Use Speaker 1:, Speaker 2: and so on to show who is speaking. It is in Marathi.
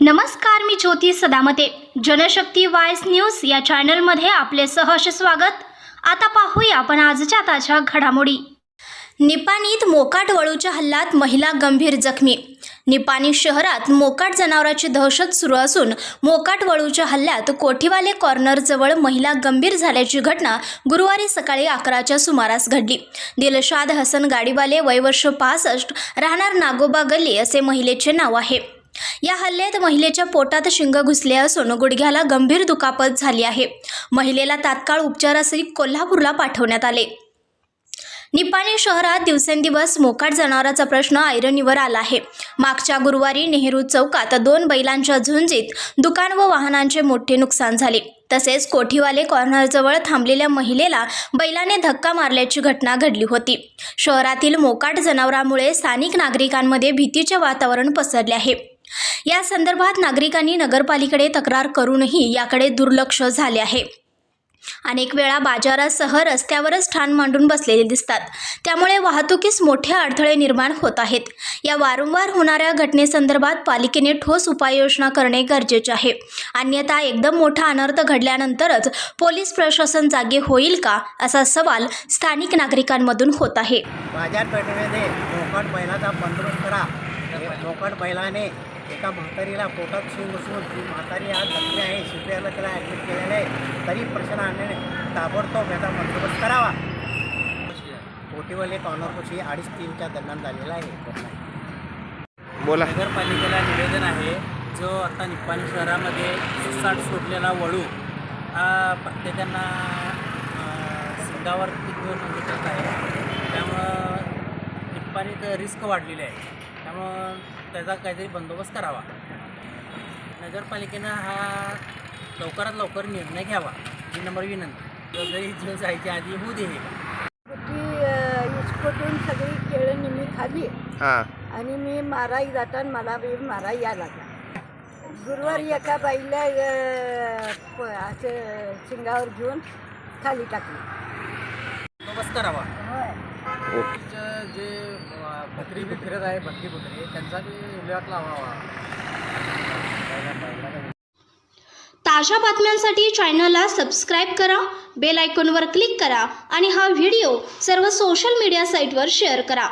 Speaker 1: नमस्कार मी ज्योती सदामते. जनशक्ती वायस न्यूज या चॅनलमध्ये आपले सहर्ष स्वागत. आता पाहूया आपण आजच्या ताज्या घडामोडी. निपाणीत मोकाट वळूच्या हल्ल्यात महिला गंभीर जखमी. निपाणी शहरात मोकाट जनावराची दहशत सुरू असून मोकाट वळूच्या हल्ल्यात कोठीवाले कॉर्नरजवळ महिला गंभीर झाल्याची घटना गुरुवारी सकाळी अकराच्या सुमारास घडली. दिलशाद हसन गाडीवाले वयवर्ष पासष्ट राहणार नागोबा गल्ली असे महिलेचे नाव आहे. या हल्ल्यात महिलेच्या पोटात शिंग घुसले असून गुडघ्याला गंभीर दुखापत झाली आहे. महिलेला तात्काळ उपचारासही कोल्हापूरला पाठवण्यात आले. निपाणी शहरात दिवसेंदिवस मोकाट जनावराचा प्रश्न ऐरणीवर आला आहे. मागच्या गुरुवारी नेहरू चौकात दोन बैलांच्या झुंजीत दुकान व वाहनांचे मोठे नुकसान झाले. तसेच कोठीवाले कॉर्नरजवळ थांबलेल्या महिलेला बैलाने धक्का मारल्याची घटना घडली होती. शहरातील मोकाट जनावरांमुळे स्थानिक नागरिकांमध्ये भीतीचे वातावरण पसरले आहे. या संदर्भात नागरिकांनी नगरपालिकेकडे तक्रार करूनही याकडे दुर्लक्ष झाले आहे. अनेक वेळा बाजारासह रस्त्यावरच ठाण मांडून बसलेले दिसतात. त्यामुळे वाहतुकीस मोठे अडथळे निर्माण होत आहेत. या वारंवार होणाऱ्या घटनेसंदर्भात पालिकेने ठोस उपाययोजना करणे गरजेचे आहे. अन्यथा एकदम मोठा अनर्थ घडल्यानंतरच पोलीस प्रशासन जागे होईल का असा सवाल स्थानिक नागरिकांमधून होत आहे.
Speaker 2: बाजारपेठेमध्ये बैलाचा बंदोबस्त करा. बैलाने एका म्हातारीला पोटात शिव घुसवून ती म्हातारी आज जखमी आहे शिपयाला त्याला ॲडमिट केलेलं आहे. तरी प्रशासनाने ताबडतोब याचा बंदोबस्त करावा. कोटीवाले कॉर्नरपाशी अडीच तीनच्या दरम्यान झालेला आहे.
Speaker 3: बोला.
Speaker 4: नगरपालिकेला निवेदन आहे जो आता निप्पाणी शहरामध्ये सुसाट सोडलेला वळू हा प्रत्येकांना सिंगावर घेऊन निघत आहे? त्यामुळं निप्पाणीत रिस्क वाढलेली आहे. त्यामुळं त्याचा काहीतरी बंदोबस्त करावा. नगरपालिकेनं हा लवकरात लवकर निर्णय घ्यावा. ही नंबर विनंती. जरी जीव जायच्या आधी होऊ दे
Speaker 5: इस्कोटून सगळी केळं खाल्ली
Speaker 3: हां.
Speaker 5: आणि मी माराई जाताना मला बी मारा या लागला. गुरुवारी एका बाईला असं शिंगावर घेऊन खाली टाकली.
Speaker 4: बंदोबस्त करावा.
Speaker 3: ओके
Speaker 4: जे भत्री बी फिरत आहे भत्री भुत्री त्यांचा बी विल्हेवाट लावावा.
Speaker 1: ताज्या बातम्यांसाठी चॅनलला सबस्क्राईब करा बेल आयकॉनवर क्लिक करा आणि हा व्हिडिओ सर्व सोशल मीडिया साईटवर शेअर करा.